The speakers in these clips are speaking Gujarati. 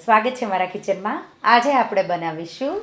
સ્વાગત છે મારા કિચનમાં આજે આપણે બનાવીશું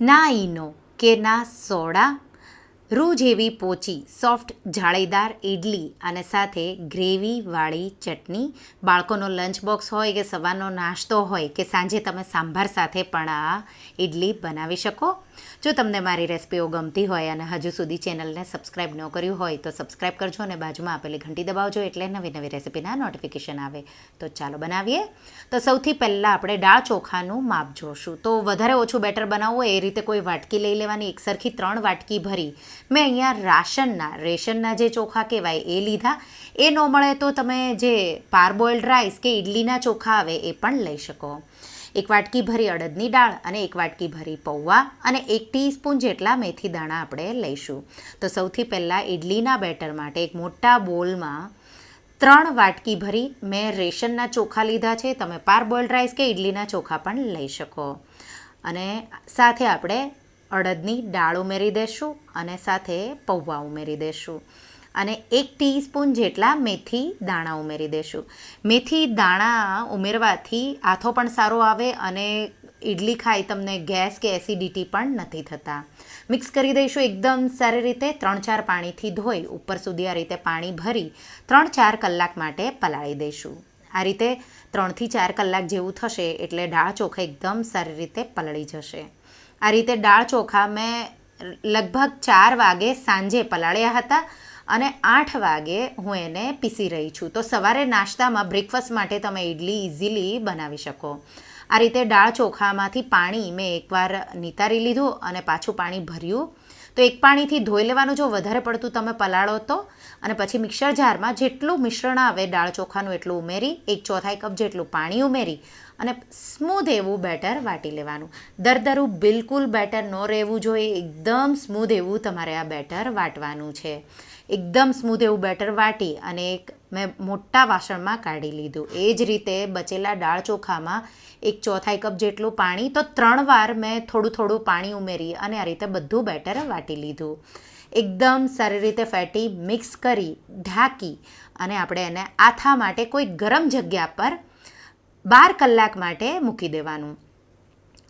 ના ઈનો કે ના સોડા રૂ જેવી પોચી, સોફ્ટ, જાળીદાર ઇડલી અને સાથે ગ્રેવીવાળી ચટણી. બાળકોનો લંચ બોક્સ હોય કે સવારનો નાસ્તો હોય કે સાંજે તમે સાંભાર સાથે પણ આ ઇડલી બનાવી શકો. જો તમને મારી રેસિપીઓ ગમતી હોય અને હજુ સુધી ચેનલને સબસ્ક્રાઈબ ન કર્યું હોય તો સબસ્ક્રાઈબ કરજો અને બાજુમાં આપેલી ઘંટી દબાવજો એટલે નવી નવી રેસિપીના નોટિફિકેશન આવે. તો ચાલો બનાવીએ. તો સૌથી પહેલાં આપણે દાળ ચોખાનું માપ જોશું. તો વધારે ઓછું બેટર બનાવવું એ રીતે કોઈ વાટકી લઈ લેવાની, એકસરખી ત્રણ વાટકી ભરી મેં અહીંયા રાશનના, રેશનના જે ચોખા કહેવાય એ લીધા. એ ન મળે તો તમે જે પારબોઇલ્ડ રાઈસ કે ઇડલીના ચોખા આવે એ પણ લઈ શકો. એક વાટકી ભરી અડદની દાળ અને એક વાટકી ભરી પૌવા અને એક ટીસ્પૂન જેટલા મેથી દાણા આપણે લઈશું. તો સૌથી પહેલાં ઇડલીના બેટર માટે એક મોટા બોલમાં ત્રણ વાટકી ભરી મેં રેશનના ચોખા લીધા છે. તમે પાર બોઇલ્ડ રાઈસ કે ઇડલીના ચોખા પણ લઈ શકો. અને સાથે આપણે અડદની દાળ ઉમેરી દઈશું અને સાથે પૌવા ઉમેરી દઈશું અને એક ટીસ્પૂન જેટલા મેથી દાણા ઉમેરી દઈશું મેથી દાણા ઉમેરવાથી આથો પણ સારો આવે અને ઇડલી ખાઈ તમને ગેસ કે એસિડિટી પણ નથી થતા. મિક્સ કરી દઈશું એકદમ સારી રીતે ત્રણ ચાર પાણીથી ધોઈ ઉપર સુધી આ રીતે પાણી ભરી ત્રણ ચાર કલાક માટે પલાળી દઈશું. આ રીતે ત્રણથી ચાર કલાક જેવું થશે એટલે દાળ ચોખા એકદમ સારી રીતે પલળી જશે. આ રીતે દાળ ચોખા મેં લગભગ ચાર વાગે સાંજે પલાળ્યા હતા અને આઠ વાગે હું એને પીસી રહી છું. તો સવારે નાસ્તામાં બ્રેકફાસ્ટ માટે તમે ઇડલી ઇઝીલી બનાવી શકો. આ રીતે દાળ ચોખામાંથી પાણી મેં એકવાર નિતારી લીધું અને પાછું પાણી ભર્યું. તો એક પાણીથી ધોઈ લેવાનું જો વધારે પડતું તમે પલાળો તો. અને પછી મિક્સર જારમાં જેટલું મિશ્રણ આવે દાળ ચોખાનું એટલું ઉમેરી, એક ચોથાઈ કપ જેટલું પાણી ઉમેરી અને સ્મૂધ એવું બેટર વાટી લેવાનું. દરદરું બિલકુલ બેટર ન રહેવું જોઈએ. એકદમ સ્મૂધ એવું તમારે આ બેટર વાટવાનું છે. એકદમ સ્મૂધ એવું બેટર વાટી અને એક મેં મોટા વાસણમાં કાઢી લીધું. એ જ રીતે બચેલા દાળ ચોખામાં એક ચોથાઈ કપ જેટલું પાણી તો ત્રણ વાર મેં થોડું થોડું પાણી ઉમેરી અને આ રીતે બધું બેટર વાટી લીધું. એકદમ સારી રીતે ફેટી મિક્સ કરી ઢાંકી અને આપણે એને આથા માટે કોઈ ગરમ જગ્યા પર બાર કલાક માટે મૂકી દેવાનું.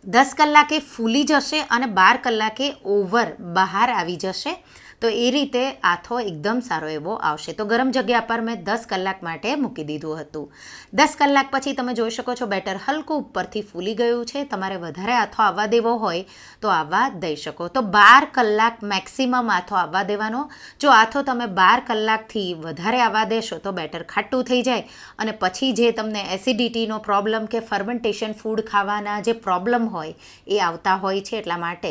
દસ કલાકે ફૂલી જશે અને બાર કલાકે ઓવર બહાર આવી જશે. તો એ રીતે આથો એકદમ સારો એવો આવશે. તો ગરમ જગ્યા પર મેં દસ કલાક માટે મૂકી દીધું હતું. દસ કલાક પછી તમે જોઈ શકો છો બેટર હલકું ઉપરથી ફૂલી ગયું છે. તમારે વધારે આથો આવવા દેવો હોય તો આવવા દઈ શકો. તો બાર કલાક મેક્સિમમ આથો આવવા દેવાનો. જો આથો તમે બાર કલાકથી વધારે આવવા દેશો તો બેટર ખાટું થઈ જાય. અને પછી જે તમને એસિડિટીનો પ્રોબ્લેમ કે ફર્મેન્ટેશન ફૂડ ખાવાના જે પ્રોબ્લેમ હોય એ આવતા હોય છે એટલા માટે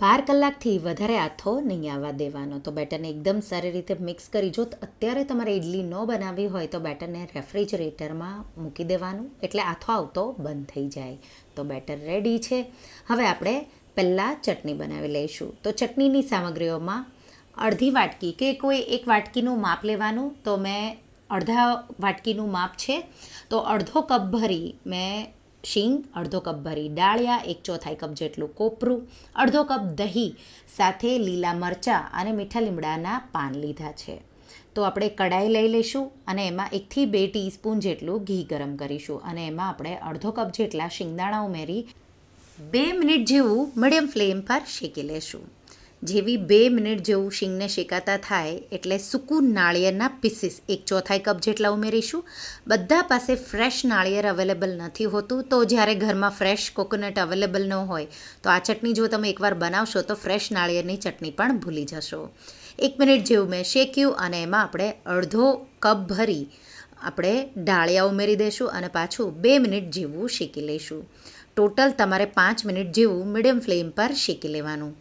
બાર કલાકથી વધારે આથો નહીં આવવા દેવાનો. તો બેટરને એકદમ સારી રીતે મિક્સ કરી, જો અત્યારે તમારે ઇડલી ન બનાવવી હોય તો બેટરને રેફ્રિજરેટરમાં મૂકી દેવાનું, એટલે આથો આવતો બંધ થઈ જાય. તો બેટર રેડી છે. હવે આપણે પહેલાં ચટણી બનાવી લઈશું. તો ચટણીની સામગ્રીઓમાં અડધી વાટકી કે કોઈ એક વાટકીનું માપ લેવાનું, તો મેં અડધા વાટકીનું માપ છે. તો અડધો કપ ભરી મેં શીંગ, અડધો કપ ભરી ડાળિયા, એક ચોથાઈ કપ જેટલું કોપરું, અડધો કપ દહીં, સાથે લીલા મરચાં અને મીઠા લીમડાના પાન લીધા છે. તો આપણે કડાઈ લઈ લઈશું અને એમાં એકથી બે ટીસ્પૂન જેટલું ઘી ગરમ કરીશું અને એમાં આપણે અડધો કપ જેટલા શિંગદાણા ઉમેરી બે મિનિટ જેવું મીડિયમ ફ્લેમ પર શેકી લેશું. જેવી બે મિનિટ જેવું શીંગને શેકાતા થાય એટલે સૂકું નાળિયેરના પીસીસ એક ચોથાઈ કપ જેટલા ઉમેરીશું. બધા પાસે ફ્રેશ નાળિયેર અવેલેબલ નથી હોતું, તો જ્યારે ઘરમાં ફ્રેશ કોકોનટ અવેલેબલ ન હોય, તો આ ચટણી જો તમે એકવાર બનાવશો, તો ફ્રેશ નાળિયેરની ચટણી પણ ભૂલી જશો. એક મિનિટ જેવું મેં શેક્યું અને એમાં આપણે અડધો કપ ભરી આપણે ડાળિયા ઉમેરી દઈશું અને પાછું બે મિનિટ જેવું શેકી લઈશું. ટોટલ તમારે પાંચ મિનિટ જેવું મીડિયમ ફ્લેમ પર શેકી લેવાનું.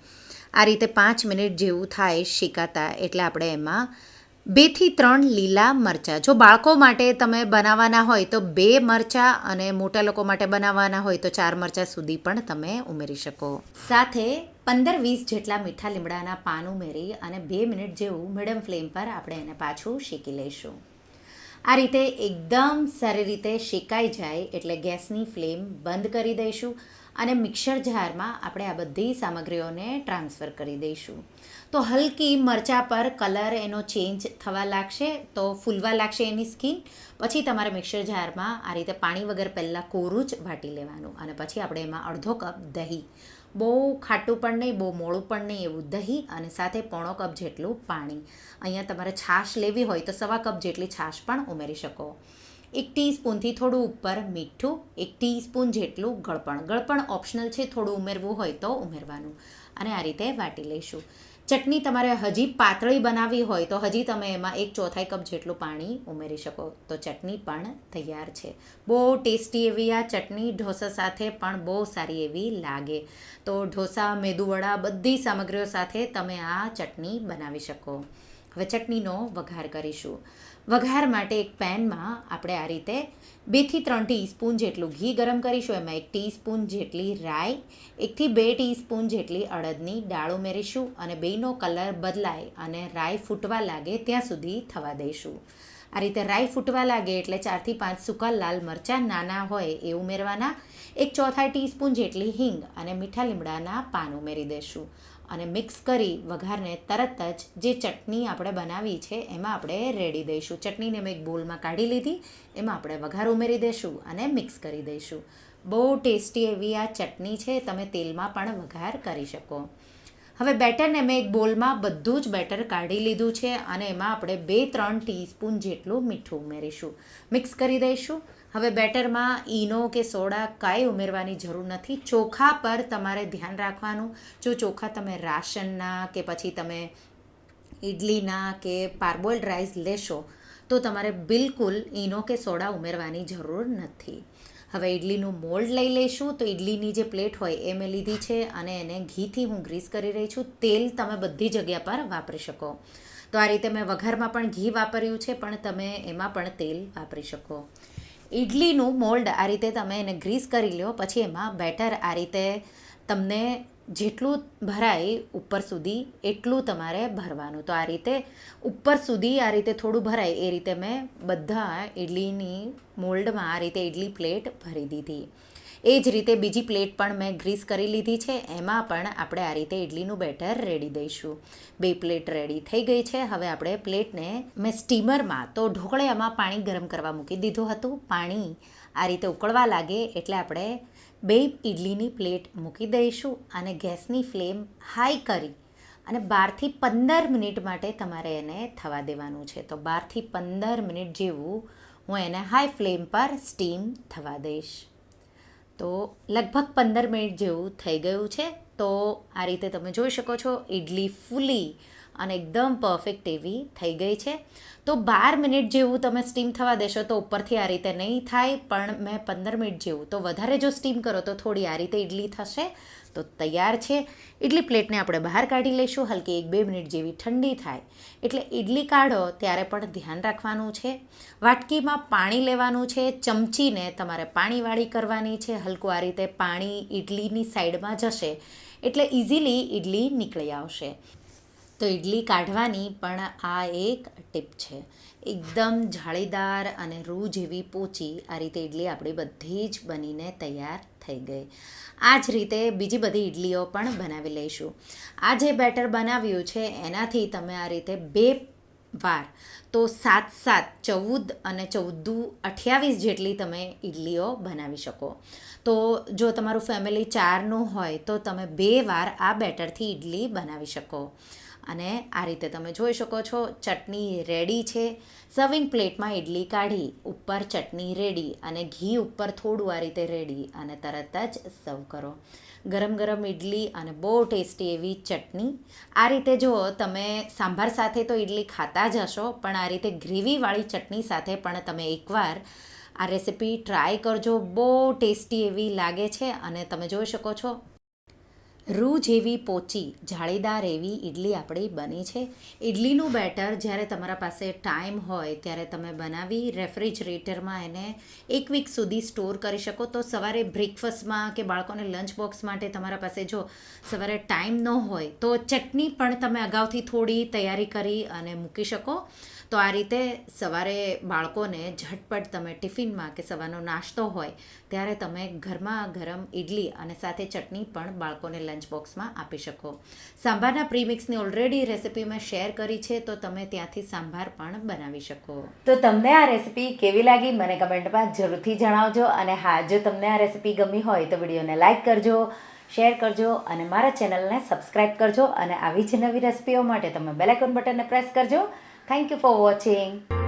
આ રીતે પાંચ મિનિટ જેવું થાય શેકાતા એટલે આપણે એમાં બેથી ત્રણ લીલા મરચાં. જો બાળકો માટે તમે બનાવવાના હોય તો બે મરચાં અને મોટા લોકો માટે બનાવવાના હોય તો ચાર મરચાં સુધી પણ તમે ઉમેરી શકો. સાથે પંદર વીસ જેટલા મીઠા લીમડાના પાન ઉમેરી અને બે મિનિટ જેવું મીડિયમ ફ્લેમ પર આપણે એને પાછું શેકી લઈશું. આ રીતે એકદમ સારી રીતે શેકાઈ જાય એટલે ગેસની ફ્લેમ બંધ કરી દઈશું. અને મિક્સર જારમાં આપણે આ બધી સામગ્રીઓને ટ્રાન્સફર કરી દઈશું. તો હલકી મરચાં પર કલર એનો ચેન્જ થવા લાગશે, તો ફૂલવા લાગશે એની સ્કીન. પછી તમારે મિક્સર જારમાં આ રીતે પાણી વગર પહેલાં કોરું જ વાટી લેવાનું અને પછી આપણે એમાં અડધો કપ દહીં. બહુ ખાટું પણ નહીં, બહુ મોળું પણ નહીં એવું દહીં અને સાથે પોણો કપ જેટલું પાણી. અહીંયા તમારે છાશ લેવી હોય તો સવા કપ જેટલી છાશ પણ ઉમેરી શકો. એક ટીસ્પૂનથી થોડું ઉપર મીઠું, એક ટીસ્પૂન જેટલું ગળપણ. ગળપણ ઓપ્શનલ છે, થોડું ઉમેરવું હોય તો ઉમેરવાનું. અને આ રીતે વાટી લઈશું. ચટણી તમારે હજી પાતળી બનાવવી હોય તો હજી તમે એમાં એક ચોથાઈ કપ જેટલું પાણી ઉમેરી શકો. તો ચટણી પણ તૈયાર છે. બહુ ટેસ્ટી એવી આ ચટણી ઢોસા સાથે પણ બહુ સારી એવી લાગે. તો ઢોસા મેદુવડા બધી સામગ્રીઓ સાથે તમે આ ચટણી બનાવી શકો. હવે ચટણીનો વઘાર કરીશું. વઘાર માટે એક પેનમાં આપણે આ રીતે બેથી ત્રણ ટીસ્પૂન જેટલું ઘી ગરમ કરીશું. એમાં એક ટીસ્પૂન જેટલી રાઈ, એકથી બે ટીસ્પૂન જેટલી અડદની દાળ ઉમેરીશું અને બેયનો કલર બદલાય અને રાઈ ફૂટવા લાગે ત્યાં સુધી થવા દઈશું. આ રીતે રાઈ ફૂટવા લાગે એટલે ચારથી પાંચ સૂકા લાલ મરચાં નાના હોય એ ઉમેરવાના. એક ચોથાઈ ટીસ્પૂન જેટલી હિંગ અને મીઠા લીમડાના પાન ઉમેરી દઈશું. અને મિક્સ કરી વઘારને તરત જ જે ચટણી આપણે બનાવી છે, એમાં આપણે રેડી દઈશું. ચટણીને મેં એક બોલમાં કાઢી લીધી, એમાં આપણે વઘાર ઉમેરી દઈશું અને મિક્સ કરી દઈશું. બહુ ટેસ્ટી એવી આ ચટણી છે, તમે તેલમાં પણ વઘાર કરી શકો. હવે બેટરને મેં એક બોલમાં બધું જ બેટર કાઢી લીધું છે અને એમાં આપણે બે ત્રણ ટીસ્પૂન જેટલું મીઠું ઉમેરીશું. મિક્સ કરી દઈશું. હવે બેટરમાં ઈનો કે સોડા કાંઈ ઉમેરવાની જરૂર નથી. ચોખા પર તમારે ધ્યાન રાખવાનું. જો ચોખા તમે રાશનના કે પછી તમે ઇડલીના કે પાર્બોઇલ્ડ રાઈસ લેશો, તો તમારે બિલકુલ ઈનો કે સોડા ઉમેરવાની જરૂર નથી. હવે ઇડલીનું મોલ્ડ લઈ લઈશું. તો ઇડલીની જે પ્લેટ હોય એ મેં લીધી છે અને એને ઘીથી હું ગ્રીસ કરી રહી છું. તેલ તમે બધી જગ્યા પર વાપરી શકો. તો આ રીતે મેં વઘારમાં પણ ઘી વાપર્યું છે, પણ તમે એમાં પણ તેલ વાપરી શકો. ઇડલીનું મોલ્ડ આ રીતે તમે એને ગ્રીસ કરી લો પછી એમાં બેટર આ રીતે તમને જેટલું ભરાય ઉપર સુધી એટલું તમારે ભરવાનું. તો આ રીતે ઉપર સુધી આ રીતે થોડું ભરાય એ રીતે મેં બધા ઇડલીની મોલ્ડમાં આ રીતે ઇડલી પ્લેટ ભરી દીધી. એ જ રીતે બીજી પ્લેટ પણ મેં ગ્રીસ કરી લીધી છે. એમાં પણ આપણે આ રીતે ઇડલીનું બેટર રેડી દઈશું. બે પ્લેટ રેડી થઈ ગઈ છે. હવે આપણે પ્લેટને મેં સ્ટીમરમાં તો ઢોકળિયામાં પાણી ગરમ કરવા મૂકી દીધું હતું. પાણી આ રીતે ઉકળવા લાગે એટલે આપણે બે ઇડલીની પ્લેટ મૂકી દઈશું અને ગેસની ફ્લેમ હાઈ કરી અને બારથી પંદર મિનિટ માટે તમારે એને થવા દેવાનું છે. તો બારથી પંદર મિનિટ જેવું હું એને હાઈ ફ્લેમ પર સ્ટીમ થવા દઈશ. તો લગભગ પંદર મિનિટ જેવું થઈ ગયું છે. તો આ રીતે તમે જોઈ શકો છો ઇડલી ફૂલી અને એકદમ પરફેક્ટ એવી થઈ ગઈ છે. તો બાર મિનિટ જેવું તમે સ્ટીમ થવા દેશો તો ઉપરથી આ રીતે નહીં થાય, પણ મેં પંદર મિનિટ જેવું. તો વધારે જો સ્ટીમ કરો તો થોડી આ રીતે ઇડલી થશે. તો તૈયાર છે. ઇડલી પ્લેટને આપણે બહાર કાઢી લઈશું, હલકી એક બે મિનિટ જેવી ઠંડી થાય. એટલે ઇડલી કાઢો ત્યારે પણ ધ્યાન રાખવાનું છે. વાટકીમાં પાણી લેવાનું છે. ચમચીને તમારે પાણીવાળી કરવાની છે. હલકું આ રીતે પાણી ઇડલીની સાઈડમાં જશે. એટલે ઇઝીલી ઇડલી નીકળી આવશે. તો ઇડલી કાઢવાની પણ આ એક ટીપ છે. એકદમ જાળીદાર અને રૂ જેવી પોચી આ રીતે ઇડલી આપણી બધી જ બનીને તૈયાર થઈ ગઈ. આ જ રીતે બીજી બધી ઇડલીઓ પણ બનાવી લઈશું. આ જે બેટર બનાવ્યું છે, એનાથી તમે આ રીતે બે વાર તો સાત સાત ચૌદ અને ચૌદું અઠ્યાવીસ જેટલી તમે ઇડલીઓ બનાવી શકો. તો જો તમારું ફેમિલી ચારનું હોય તો તમે બે વાર આ બેટરથી ઇડલી બનાવી શકો. અને આ રીતે તમે જોઈ શકો છો, ચટણી રેડી છે. સર્વિંગ પ્લેટમાં ઇડલી કાઢી, ઉપર ચટણી રેડી અને ઘી ઉપર થોડું આ રીતે રેડી અને તરત જ સર્વ કરો. ગરમ ગરમ ઇડલી અને બહુ ટેસ્ટી એવી ચટણી. આ રીતે જો તમે સાંભાર સાથે તો ઇડલી ખાતા જ હશો, પણ આ રીતે ગ્રેવીવાળી ચટણી સાથે પણ તમે એકવાર આ રેસિપી ટ્રાય કરજો. બહુ ટેસ્ટી એવી લાગે છે અને તમે જોઈ શકો છો રૂ જેવી પોચી, જાળીદાર એવી ઈડલી આપણી બની છે. ઈડલીનું બેટર જ્યારે તમારા પાસે ટાઈમ હોય, ત્યારે તમે બનાવી રેફ્રિજરેટરમાં એને એક વીક સુધી સ્ટોર કરી શકો. તો સવારે બ્રેકફાસ્ટમાં કે બાળકોને લંચ બોક્સ માટે તમારા પાસે જો સવારે ટાઈમ ન હોય, તો ચટણી પણ તમે અગાઉથી થોડી તૈયારી કરી અને મૂકી શકો. તો આ રીતે સવારે બાળકોને ઝટપટ તમે ટિફિનમાં કે સવારનો નાસ્તો હોય, ત્યારે તમે ઘરમાં ગરમ ઇડલી અને સાથે ચટણી પણ બાળકોને લંચ બોક્સમાં આપી શકો. સાંભારના પ્રીમિક્સની ઓલરેડી રેસિપી મેં શેર કરી છે, તો તમે ત્યાંથી સાંભાર પણ બનાવી શકો. તો તમને આ રેસિપી કેવી લાગી મને કમેન્ટમાં જરૂરથી જણાવજો અને હા, જો તમને આ રેસિપી ગમી હોય તો વિડીયોને લાઇક કરજો શેર કરજો અને મારા ચેનલને સબસ્ક્રાઈબ કરજો અને આવી જ નવી રેસિપીઓ માટે તમે બેલ આઇકોન બટનને પ્રેસ કરજો. Thank you for watching